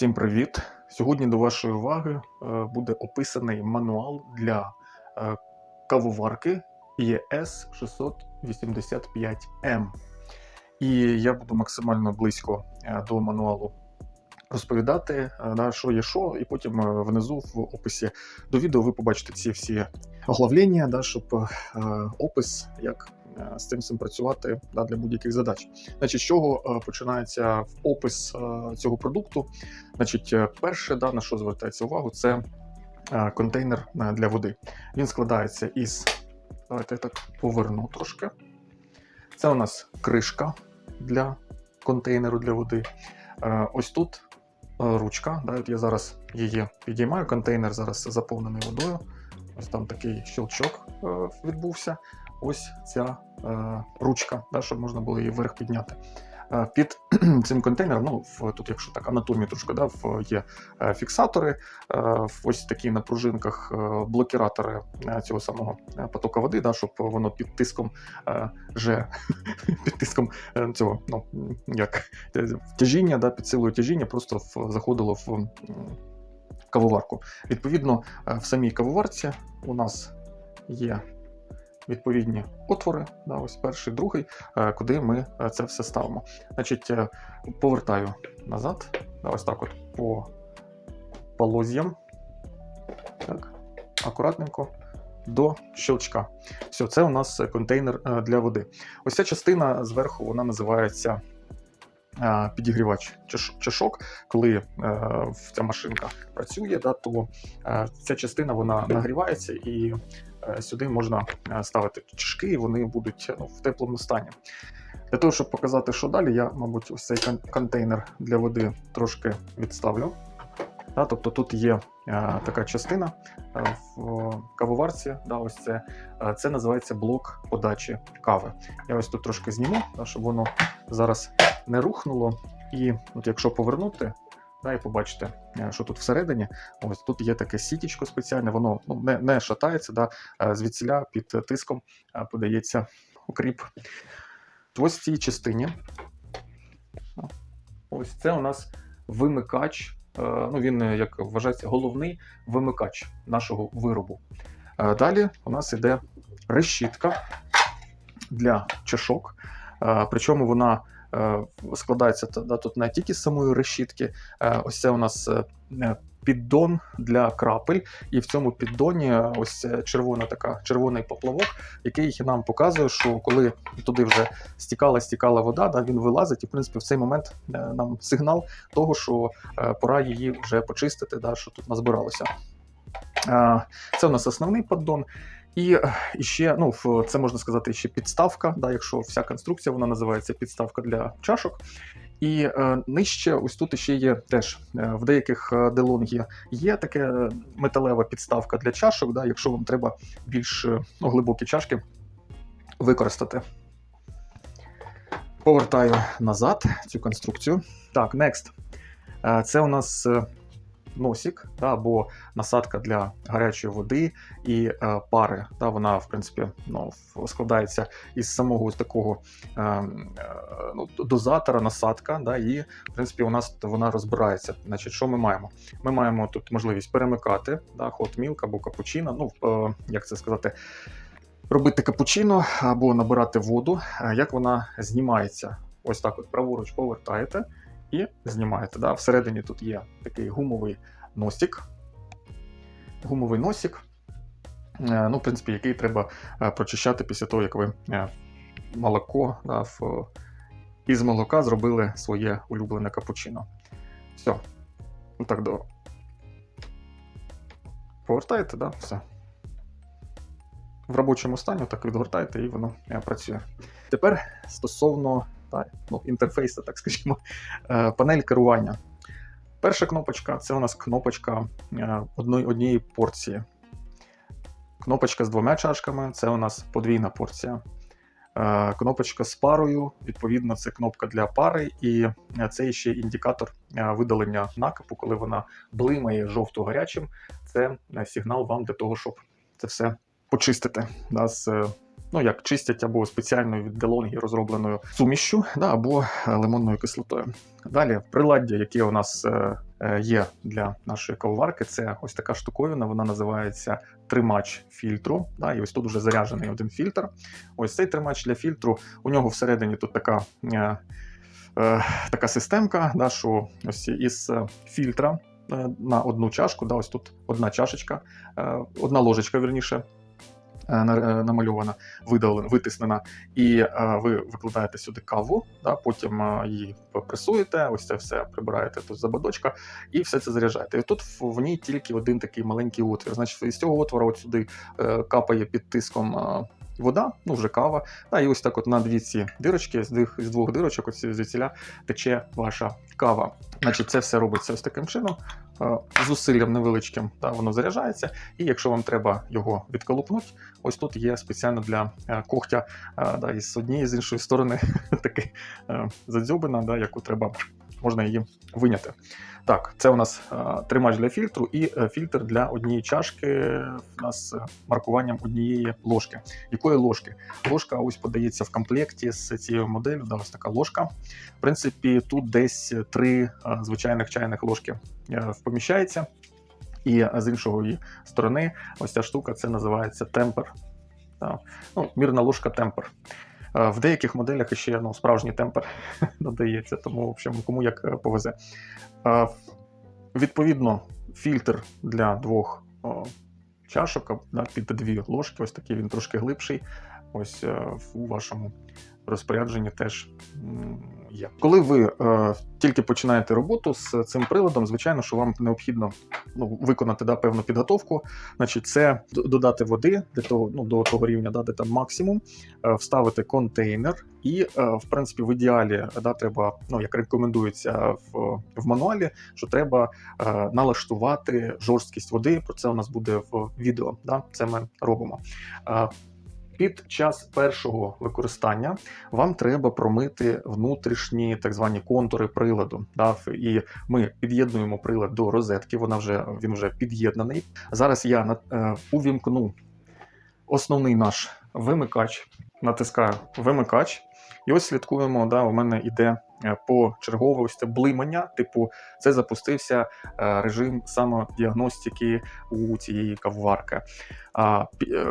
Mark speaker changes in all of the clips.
Speaker 1: Всім привіт! Сьогодні до вашої уваги е, буде описаний мануал для е, кавоварки ES 685M. І я буду максимально близько е, до мануалу розповідати, да, що є що, і потім внизу в описі до відео ви побачите ці всі оглавлення, да, щоб опис, як з цим всім працювати да, для будь-яких задач. Значить, з чого е, починається опис е, цього продукту? Значить, е, перше, да, на що звертається увагу, це е, контейнер е, для води. Він складається із. Давайте я так поверну трошки. Це у нас кришка для контейнеру для води. Е, Ось тут е, ручка. Да, от я зараз її підіймаю. Контейнер зараз заповнений водою. Ось там такий щелчок е, відбувся. Ось ця е, ручка, да, щоб можна було її вверх підняти. Е, Під цим контейнером, ну в тут, якщо так, анатомію трошки, да, в, є е, фіксатори, е, ось такі на пружинках блокіратори цього самого потока води, да, щоб воно під тиском же під тиском цього, ну як тяжіння, да, під силою тяжіння просто в, заходило в кавоварку. Відповідно, в самій кавоварці у нас є відповідні отвори, да, ось перший, другий, е, куди ми е, це все ставимо. Значить, е, повертаю назад, да, ось так от по полозьям. Так, акуратненько до щелчка. Все, це у нас контейнер для води. Ось ця частина зверху вона називається підігрівач чаш- чашок. Коли ця машинка працює, да, то ця частина вона нагрівається і сюди можна е, ставити чашки, і вони будуть ну, в теплому стані. Для того, щоб показати, що далі, я, мабуть, ось цей контейнер для води трошки відставлю. Да, тобто тут є е, така частина е, в кавоварці. Да, ось це, е, це називається блок подачі кави. Я ось тут трошки зніму, да, щоб воно зараз не рухнуло. І от якщо повернути, да, і побачите, е, що тут всередині, ось тут є таке сітічко спеціальне, воно ну, не, не шатається, да, е, звідсіля під тиском е, подається укріп. Ось в цій частині. Ось це у нас вимикач. Ну, він, як вважається, головний вимикач нашого виробу. Далі у нас іде решітка для чашок. Причому вона складається та- да, тут не тільки з самої решітки. Е, Ось це у нас е, е, піддон для крапель, і в цьому піддоні е, ось е, червона така червоний поплавок, який нам показує, що коли туди вже стікала, стікала вода, да, він вилазить, і в принципі в цей момент е, нам сигнал того, що е, пора її вже почистити, да, що тут назбиралося. Це у нас основний поддон. І, е, ще, ну, це можна сказати, ще підставка, да, якщо вся конструкція вона називається підставка для чашок. І е, нижче, ось тут ще є теж е, в деяких е, делонгі є таке е, металева підставка для чашок, да, якщо вам треба більш ну, глибокі чашки використати. Повертаю назад цю конструкцію. Так, next. Це у нас носик, да, або насадка для гарячої води і е, пари. Да, вона, в принципі, ну, складається із самого такого е, е, ну, дозатора, насадка, да, і, в принципі, у нас вона розбирається. Значить, що ми маємо? Ми маємо тут можливість перемикати да, hot milk або капучино, ну, е, як це сказати, робити капучино або набирати воду. Е, Як вона знімається? Ось так от праворуч повертаєте і знімаєте. Да? Всередині тут є такий гумовий носик. Гумовий носик, е, ну, в принципі, який треба е, прочищати після того, як ви е, молоко да, в, із молока зробили своє улюблене капучино. Все. Ну так до. Повертаєте, да? Все. В робочому стані так відгортаєте і воно працює. Тепер стосовно та, ну, інтерфейсу, так скажімо, е, панель керування. Перша кнопочка це у нас кнопочка е, однієї порції. Кнопочка з двома чашками це у нас подвійна порція. Е, Кнопочка з парою, відповідно, це кнопка для пари, і це ще індикатор видалення накипу, коли вона блимає жовто-гарячим. Це сигнал вам для того, щоб це все почистити да, з ну як чистять або спеціальною від DeLonghi розробленою сумішю, да, або е, лимонною кислотою. Далі приладдя, яке у нас е, е, є для нашої кавоварки, це ось така штуковина. Вона називається тримач фільтру. Да, і ось тут вже заряджений один фільтр. Ось цей тримач для фільтру. У нього всередині тут така. Така системка, да, що ось із фільтра на одну чашку, да, ось тут одна чашечка, одна ложечка, вірніше, е, на- е, намальована, видалена, витиснена, і е, ви викладаєте сюди каву, да, потім е, її пресуєте, ось це все прибираєте тут забадочка, і все це заряджаєте. І тут в, ній тільки один такий маленький отвір. Значить, із цього отвора от сюди е, капає під тиском. Вода, ну вже кава, да, і ось так от на дві ці дирочки, з двох, з двох дирочок, ось звідсіля тече ваша кава. Значить, це все робиться ось таким чином, е, зусиллям невеличким, да, воно заряджається. І якщо вам треба його відколупнути, ось тут є спеціально для е, когтя е, да, і з однієї з іншої сторони такий е, задзьобина, да, яку треба можна її виняти. Так, це у нас е, тримач для фільтру і е, фільтр для однієї чашки. У нас е, маркуванням однієї ложки. Якої ложки? Ложка ось подається в комплекті з цією моделлю. Да, ось така ложка. В принципі, тут десь три звичайних чайних ложки поміщається. І з іншої сторони, ось ця штука це називається темпер. Да. Ну, мірна ложка темпер. Е, В деяких моделях ще ну, справжній темпер додається, тому в общем, кому як е, повезе. Е, Відповідно, фільтр для двох чашок під дві ложки, ось такий він трошки глибший. Ось е, у вашому розпорядженні теж є. Коли ви е, тільки починаєте роботу з цим приладом, звичайно, що вам необхідно ну, виконати да, певну підготовку. Значить, це додати води для того, ну, до того рівня, да, де там максимум, е, вставити контейнер, і, е, в принципі, в ідеалі да, треба, ну як рекомендується в, в мануалі, що треба е, налаштувати жорсткість води. Про це у нас буде в відео. Да? Це ми робимо. Е, під час першого використання вам треба промити внутрішні так звані контури приладу. Да? І ми під'єднуємо прилад до розетки. Вона вже він вже під'єднаний. Зараз я е, увімкну основний наш вимикач, натискаю вимикач, і ось слідкуємо. Да, у мене йде е, по це блимання. Типу, це запустився е, режим самодіагностики у цієї кавоварки. Е,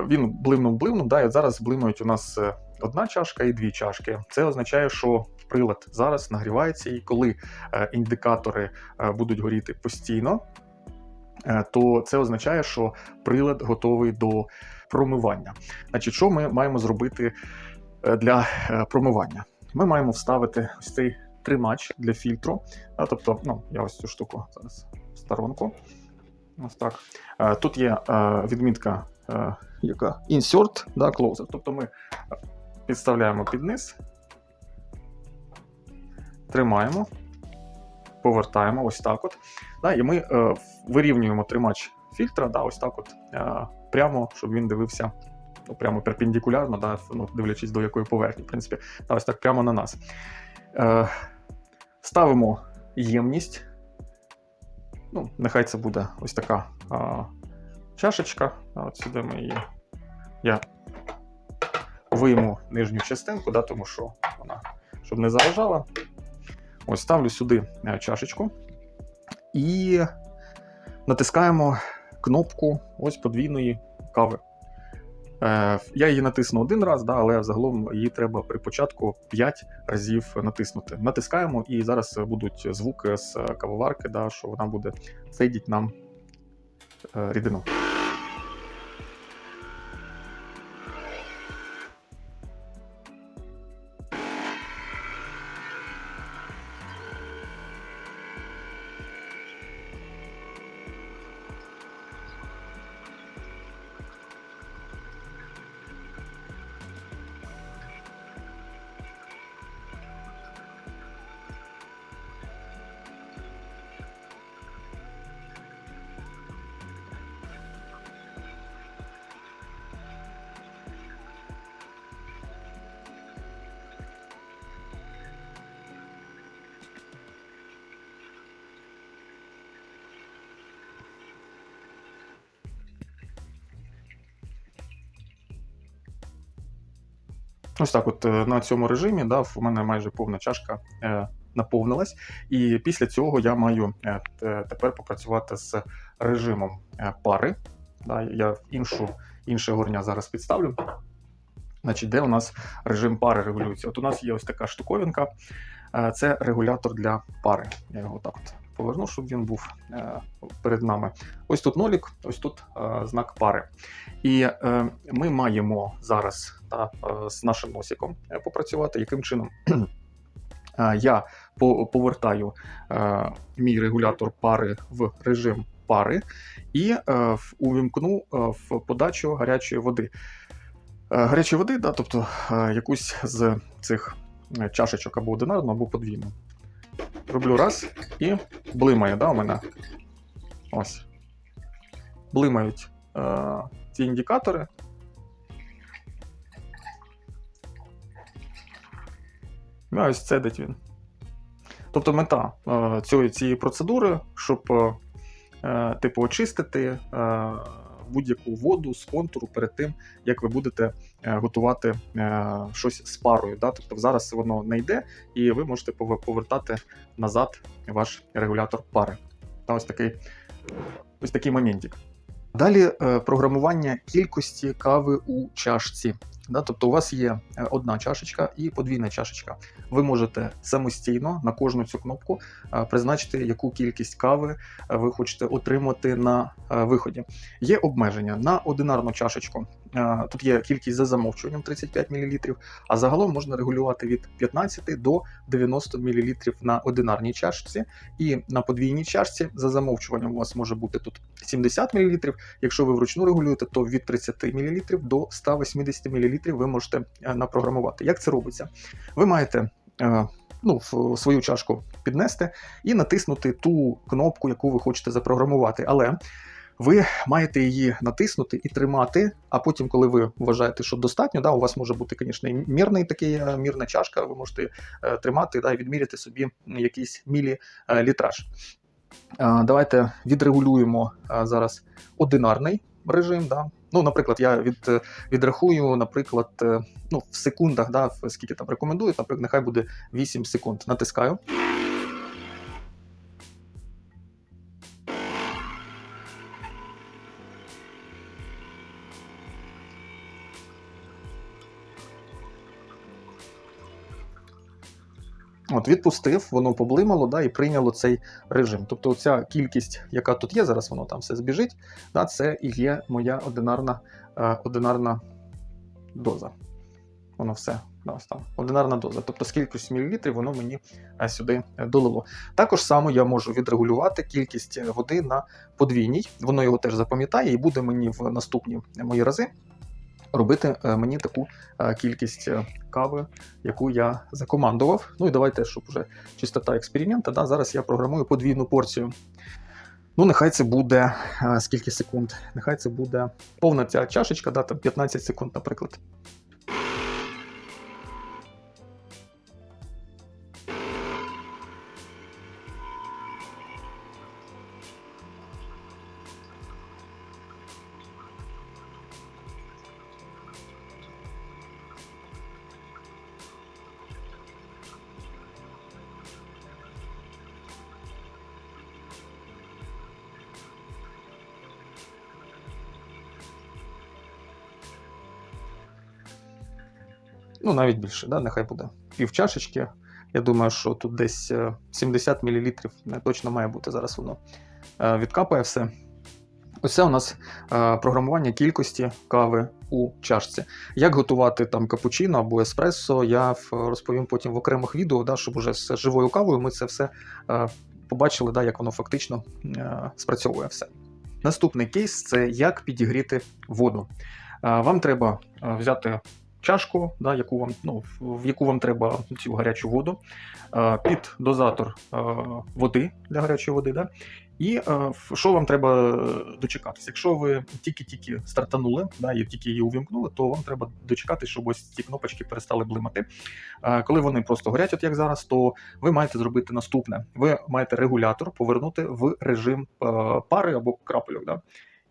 Speaker 1: він блимнув, блимнув, да, і зараз блимають у нас одна чашка і дві чашки. Це означає, що прилад зараз нагрівається, і коли індикатори будуть горіти постійно, то це означає, що прилад готовий до промивання. Значить, що ми маємо зробити для промивання? Ми маємо вставити ось цей тримач для фільтру. А, тобто, ну, я ось цю штуку зараз в сторонку. Ось так. Е, Тут є е, відмітка, е, яка insert, да, closer. Тобто ми е, підставляємо під низ, тримаємо, повертаємо ось так от. Да, і ми е, вирівнюємо тримач фільтра, да, ось так от, е, прямо, щоб він дивився прямо перпендикулярно, да, ну, дивлячись до якої поверхні, в принципі, да, ось так прямо на нас. Е, ставимо ємність. Ну, нехай це буде ось така а, чашечка. А От сюди ми її. Я вийму нижню частинку, да, тому що вона щоб не заважала. Ось ставлю сюди е, чашечку і натискаємо кнопку ось подвійної кави. Е, Я її натисну один раз, да, але загалом її треба при початку 5 разів натиснути. Натискаємо, і зараз будуть звуки з кавоварки, да, що вона буде цедіть нам е, рідину. Ось так, от е, на цьому режимі, да, в мене майже повна чашка е, наповнилась. І після цього я маю е, тепер попрацювати з режимом е, пари. Да, я іншу, інше горня зараз підставлю. Значить, де у нас режим пари регулюється? От у нас є ось така штуковинка. Е, Це регулятор для пари. Я його так от поверну, щоб він був е, перед нами. Ось тут нолік, ось тут е, знак пари. І е, ми маємо зараз та, з нашим носиком попрацювати. Яким чином? Я по- повертаю мій регулятор пари в режим пари і увімкну в подачу гарячої води. Гарячої води, да, тобто якусь з цих чашечок або одинарну, або подвійну. Роблю раз і блимає, да, у мене. Ось. Блимають е, ці індикатори. І ось цедить він. Тобто мета е, цієї, цієї процедури, щоб е, е, типу очистити е, будь-яку воду з контуру перед тим, як ви будете готувати е, щось з парою. Да? Тобто зараз воно не йде, і ви можете повертати назад ваш регулятор пари. Та ось такий, ось такий моментик. Далі е, програмування кількості кави у чашці. Да? Тобто у вас є е, одна чашечка і подвійна чашечка. Ви можете самостійно на кожну цю кнопку е, призначити, яку кількість кави е, ви хочете отримати на виході. Є обмеження на одинарну чашечку. Тут є кількість за замовчуванням 35 мл, а загалом можна регулювати від 15 до 90 мл на одинарній чашці. І на подвійній чашці за замовчуванням у вас може бути тут 70 мл. Якщо ви вручну регулюєте, то від 30 мл до 180 мл ви можете е, напрограмувати. Як це робиться? Ви маєте е, ну, свою чашку піднести і натиснути ту кнопку, яку ви хочете запрограмувати. Але ви маєте її натиснути і тримати. А потім, коли ви вважаєте, що достатньо, да, у вас може бути, звісно, мірний такий е, мірна чашка. Ви можете тримати да, і відміряти собі якийсь мілілітраж. Давайте відрегулюємо зараз одинарний режим. Да. Ну, наприклад, я від, е, відрахую, наприклад, е, ну, в секундах, да, скільки там рекомендують, наприклад, нехай буде 8 секунд. Натискаю. От, відпустив, воно поблимало да, і прийняло цей режим. Тобто, ця кількість, яка тут є, зараз воно там все збіжить, да, це і є моя одинарна, е, одинарна доза. Воно все да, ось там. Одинарна доза. Тобто з мілілітрів воно мені е, сюди е, долило. Також само я можу відрегулювати кількість е, води на подвійній. Воно його теж запам'ятає і буде мені в наступні мої рази робити е, мені таку е, кількість е, кави, яку я закомандував. Ну і давайте, щоб вже чистота експеримента. Да, зараз я програмую подвійну порцію. Ну, нехай це буде скільки секунд? Нехай це буде повна ця чашечка, да, там 15 секунд, наприклад. Ну, навіть більше, да, нехай буде пів чашечки. Я думаю, що тут десь е, 70 мл точно має бути зараз воно е, відкапає все. Ось це у нас е, програмування кількості кави у чашці. Як готувати там капучино або еспресо, я розповім потім в окремих відео, да, щоб уже з живою кавою ми це все е, побачили, да, як воно фактично е, спрацьовує все. Наступний кейс це як підігріти воду. Е, Вам треба е, взяти чашку, да, яку вам, ну, в яку вам треба цю гарячу воду, е, під дозатор е, води для гарячої води. Да, і е, що вам треба дочекатися? Якщо ви тільки-тільки стартанули, да, і тільки її увімкнули, то вам треба дочекатися, щоб ось ці кнопочки перестали блимати. Коли вони просто горять, от як зараз, то ви маєте зробити наступне: ви маєте регулятор повернути в режим пари або крапельок. Да?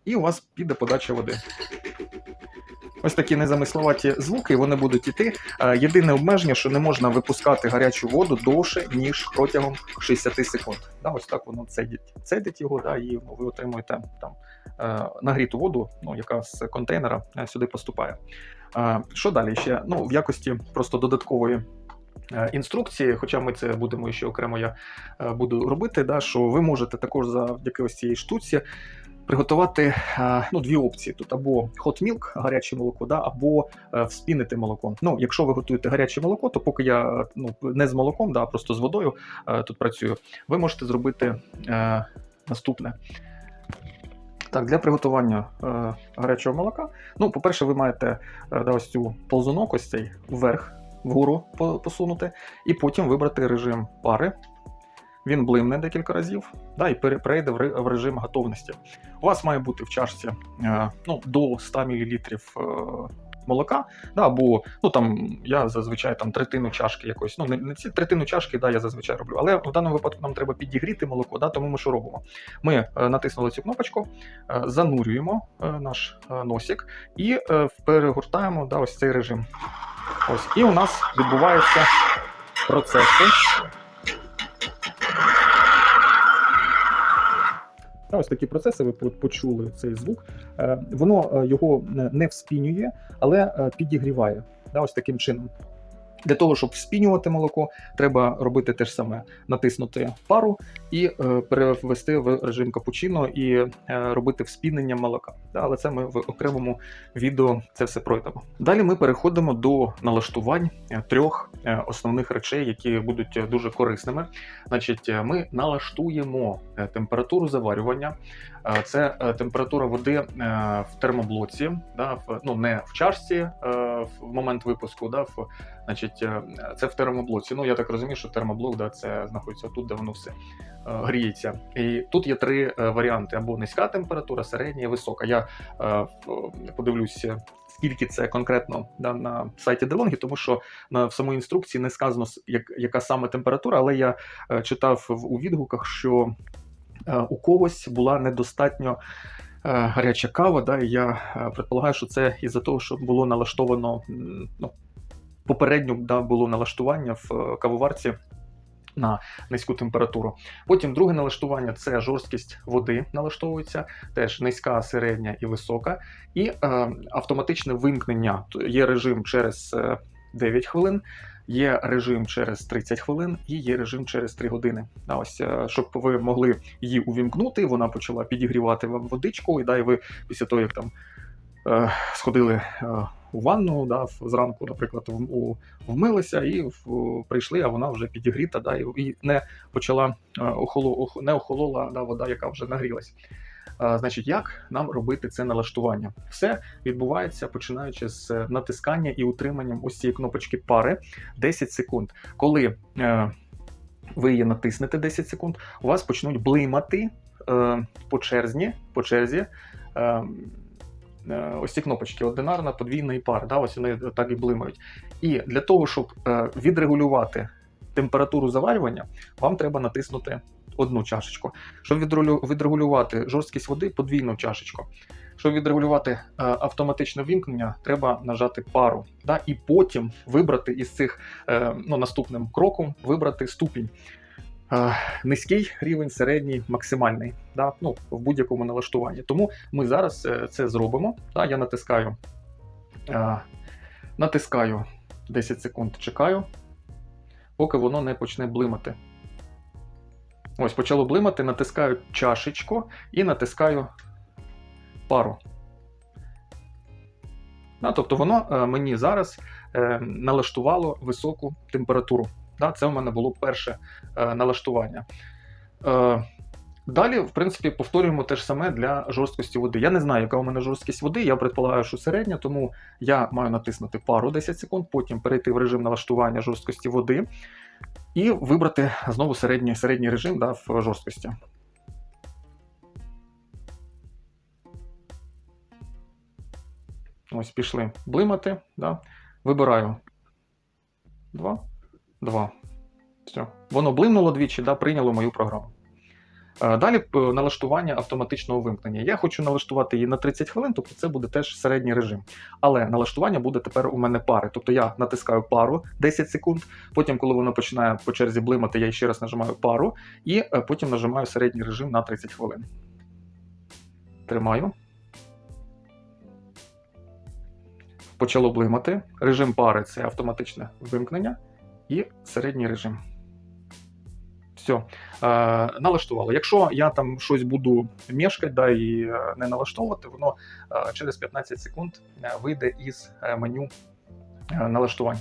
Speaker 1: І у вас піде подача води. Ось такі незамисловаті звуки, вони будуть іти. Е, Єдине обмеження, що не можна випускати гарячу воду довше, ніж протягом 60 секунд. Да, ось так воно цедить. Цедить його, да, і ви отримуєте там е, нагріту воду, ну, яка з контейнера е, сюди поступає. Що далі ще? Ну, в якості просто додаткової. Інструкції, хоча ми це будемо ще окремо я буду робити, да, що ви можете також завдяки ось цієї штуці приготувати е, ну, дві опції: тут або hot milk, гаряче молоко, да, або е, вспінити молоко. Ну, якщо ви готуєте гаряче молоко, то поки я ну, не з молоком, да, а просто з водою е, тут працюю, ви можете зробити наступне. Так, для приготування е, гарячого молока. Ну, по-перше, ви маєте е, да, ось цю ползунок, ось цей вверх, вгору посунути, і потім вибрати режим пари. Він блимне декілька разів, да, і перейде в режим готовності. У вас має бути в чашці е, ну, до 100 мл е, молока, да, або ну, там, я зазвичай там третину чашки якось, ну не, ці третину чашки, да, я зазвичай роблю. Але в даному випадку нам треба підігріти молоко, да, тому ми що робимо? Ми е, натиснули цю кнопочку, занурюємо наш носик і перегортаємо да, ось цей режим. Ось, і у нас відбуваються процеси. Ось такі процеси, ви по- почули цей звук. Е, Воно е, його не- не вспінює, але е, підігріває. Ось таким чином. Для того, щоб вспінювати молоко, треба робити те ж саме: натиснути пару і е, перевести в режим капучино і е, робити вспінення молока. Да, але це ми в окремому відео це все пройдемо. Далі ми переходимо до налаштувань е, трьох е, основних речей, які будуть е, дуже корисними. Значить, ми налаштуємо температуру заварювання. Це е, температура води е, в термоблоці, да, в, ну не в чашці е, в момент випуску, да, в, значить, це в термоблоці. Ну я так розумію, що термоблок да, це знаходиться тут, де воно все гріється. І тут є три варіанти: або низька температура, середня і висока. Я подивлюся. Скільки це конкретно да, на сайті DeLonghi, тому що на в самій інструкції не сказано, як, яка саме температура, але я читав у відгуках, що у когось була недостатньо е, гаряча кава. Да, і я е, предполагаю, що це із-за того, що було налаштовано ну, попередньо да, було налаштування в е, кавоварці. На низьку температуру. Потім друге налаштування це жорсткість води налаштовується, теж низька, середня і висока. І е, автоматичне вимкнення. Є режим через е, 9 хвилин, є режим через 30 хвилин і є режим через 3 години. Да, ось, е, щоб ви могли її увімкнути, вона почала підігрівати вам водичку, і да, і ви після того, як там е, сходили е, у ванну, да, зранку, наприклад, у, вмилися і в, прийшли, а вона вже підігріта, да, і, і не почала е, охоло, ох- не охолола да, вода, яка вже нагрілась. Значить, як нам робити це налаштування? Все відбувається починаючи з е, натискання і утриманням ось цієї кнопочки пари 10 секунд. Коли е, ви її натиснете 10 секунд, у вас почнуть блимати е, по черзі, по черзі. Ось ці кнопочки одинарна, подвійна і пара. Да, ось вони так і блимають. І для того, щоб відрегулювати температуру заварювання, вам треба натиснути одну чашечку. Щоб відрегулювати жорсткість води, подвійну чашечку. Щоб відрегулювати е, автоматичне вімкнення, треба нажати пару. Да, і потім вибрати із цих е, ну, наступним кроком вибрати ступінь. Е, низький рівень, середній, максимальний, да, ну, в будь-якому налаштуванні. Тому ми зараз це зробимо. Да, я натискаю, натискаю 10 секунд, чекаю, поки воно не почне блимати. Ось почало блимати, натискаю чашечку і натискаю пару. Да, тобто воно е, мені зараз е, налаштувало високу температуру. Да, це в мене було перше е, налаштування. Далі, в принципі, повторюємо те ж саме для жорсткості води. Я не знаю, яка у мене жорсткість води, я предполагаю, що середня, тому я маю натиснути пару 10 секунд, потім перейти в режим налаштування жорсткості води і вибрати знову середній, середній режим да, в жорсткості. Ось пішли блимати. Да. Вибираю 2, 2. Все. Воно блимнуло двічі, да, прийняло мою програму. Е, Далі налаштування автоматичного вимкнення. Я хочу налаштувати її на 30 хвилин, тобто це буде теж середній режим. Але налаштування буде тепер у мене пари. Тобто я натискаю пару 10 секунд. Потім, коли воно починає по черзі блимати, я ще раз нажимаю пару і е, потім нажимаю середній режим на 30 хвилин. Тримаю. Почало блимати. Режим пари це автоматичне вимкнення і середній режим. Все, е, налаштувало. Якщо я там щось буду мешкати да, і е, не налаштовувати, воно е, через 15 секунд вийде із меню налаштувань.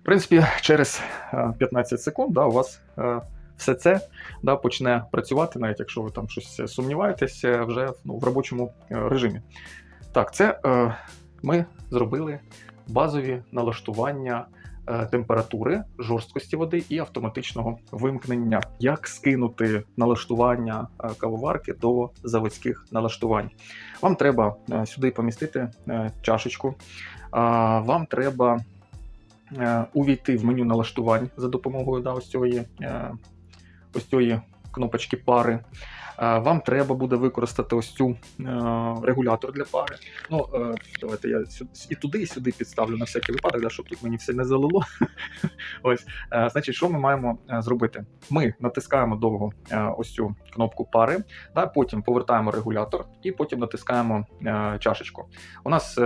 Speaker 1: В принципі, через е, 15 секунд да, у вас все це да, почне працювати, навіть якщо ви там щось сумніваєтесь, вже ну, в робочому режимі. Так, це ми зробили базові налаштування температури, жорсткості води і автоматичного вимкнення. Як скинути налаштування е, кавоварки до заводських налаштувань? Вам треба е, сюди помістити е, чашечку. Вам треба е, увійти в меню налаштувань за допомогою да, ось цієї, е, ось цієї кнопочки пари. Е, Вам треба буде використати ось цю е, регулятор для пари. Ну, е, давайте я і туди, і сюди підставлю на всякий випадок, щоб тут мені все не залило. ось, значить, що ми маємо зробити? Ми натискаємо довго ось цю кнопку пари, потім повертаємо регулятор і потім натискаємо чашечку. У нас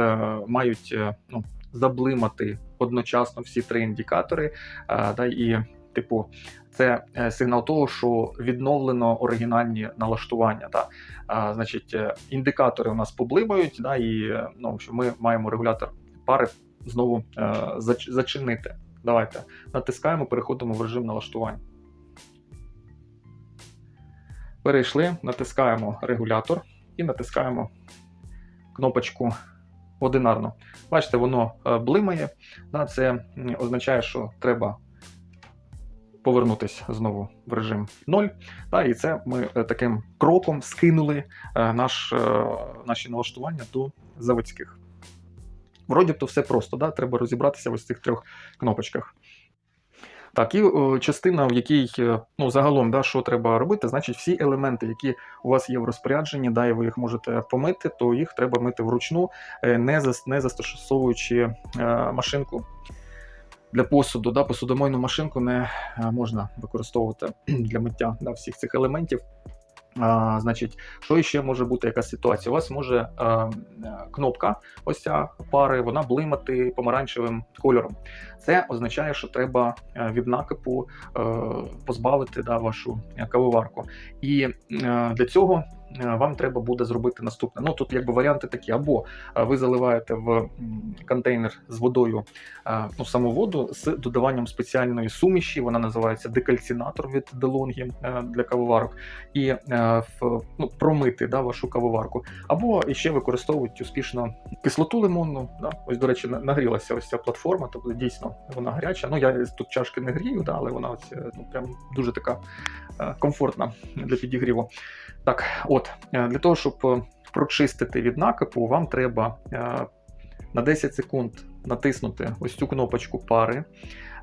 Speaker 1: мають ну, заблимати одночасно всі три індикатори, да, і, типу, це е, сигнал того, що відновлено оригінальні налаштування. Да. А, значить, е, індикатори у нас поблимають, да, і е, ну, що ми маємо регулятор пари знову е, зач- зачинити. Давайте натискаємо, переходимо в режим налаштувань. Перейшли, натискаємо регулятор і натискаємо кнопочку одинарно. Бачите, воно блимає. Да, це означає, що треба повернутися знову в режим 0. Да, і це ми е, таким кроком скинули е, наш, е, наші налаштування до заводських. Вроді б то все просто, да? треба розібратися в цих трьох кнопочках. Так, і е, частина, в якій ну, загалом, да, що треба робити, значить, всі елементи, які у вас є в розпорядженні, да, і ви їх можете помити, то їх треба мити вручну, не, зас, не застосовуючи е, машинку для посуду. Да, посудомойну машинку не е, можна використовувати для миття да, всіх цих елементів. А, значить, що ще може бути яка ситуація? У вас може е, е, кнопка, ось ця пари, вона блимати помаранчевим кольором. Це означає, що треба від накипу е, позбавити да, вашу кавоварку. І е, для цього вам треба буде зробити наступне. Ну тут якби варіанти такі: або е, ви заливаєте в контейнер з водою е, ну, саму воду з додаванням спеціальної суміші, вона називається декальцинатор від е, для кавоварок, і е, ну, промити да, вашу кавоварку. Або ще використовують успішно кислоту лимонну. Да? Ось, до речі, нагрілася ось ця платформа, тобто дійсно вона гаряча. Ну, я тут чашки не грію, да, але вона ось, е, ну, прям дуже така е, комфортна для підігріву. Так, от, е, для того, щоб е, прочистити від накипу, вам треба е, на 10 секунд натиснути ось цю кнопочку пари.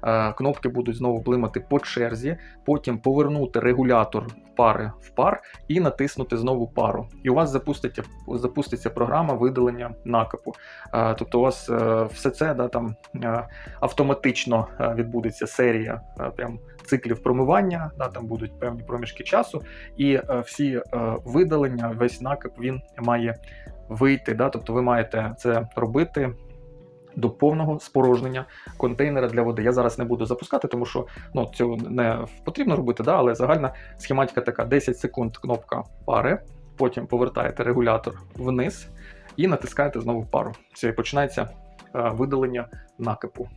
Speaker 1: Е, Кнопки будуть знову блимати по черзі, потім повернути регулятор пари в пар і натиснути знову пару. І у вас запуститься, запуститься програма видалення накипу. Е, Тобто у вас е, все це да, там, автоматично відбудеться серія прям циклів промивання, да, там будуть певні проміжки часу, і всі видалення, весь накип він має вийти. Да, тобто ви маєте це робити. До повного спорожнення контейнера для води. Я зараз не буду запускати, тому що ну, цього не потрібно робити, да, але загальна схематика така: 10 секунд кнопка пари, потім повертаєте регулятор вниз і натискаєте знову пару. Все, і починається е, видалення накипу.